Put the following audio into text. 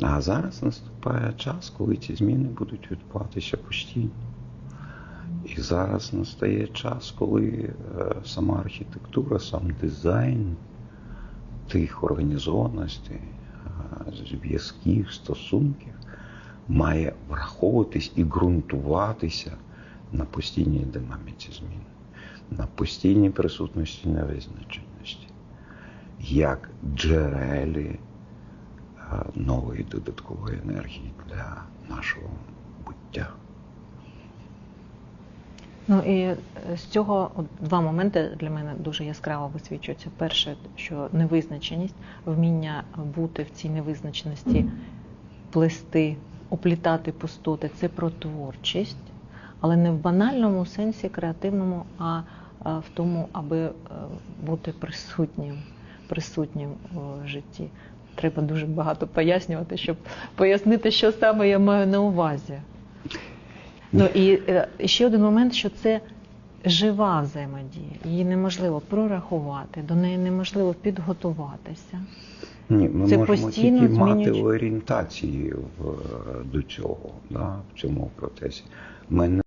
А зараз наступає час, коли ці зміни будуть відбуватися постійно. І зараз настає час, коли е, сама архітектура, сам дизайн тих організованостей, е, зв'язків, стосунків має враховуватись і ґрунтуватися на постійній динаміці змін, на постійній присутності невизначеності, як джерелі нової додаткової енергії для нашого буття. Ну і е, з цього два моменти для мене дуже яскраво висвічуються. Перше, що невизначеність, вміння бути в цій невизначеності, плести, оплітати пустоти це про творчість, але не в банальному сенсі креативному, а в тому, аби е, бути присутнім, присутнім у житті. Треба дуже багато пояснювати, щоб пояснити, що саме я маю на увазі. Ну і е, ще один момент, що це жива взаємодія. Її неможливо прорахувати, до неї неможливо підготуватися. Ні, ми Це можемо тільки мати орієнтації в, до цього, да, в цьому процесі. Ми не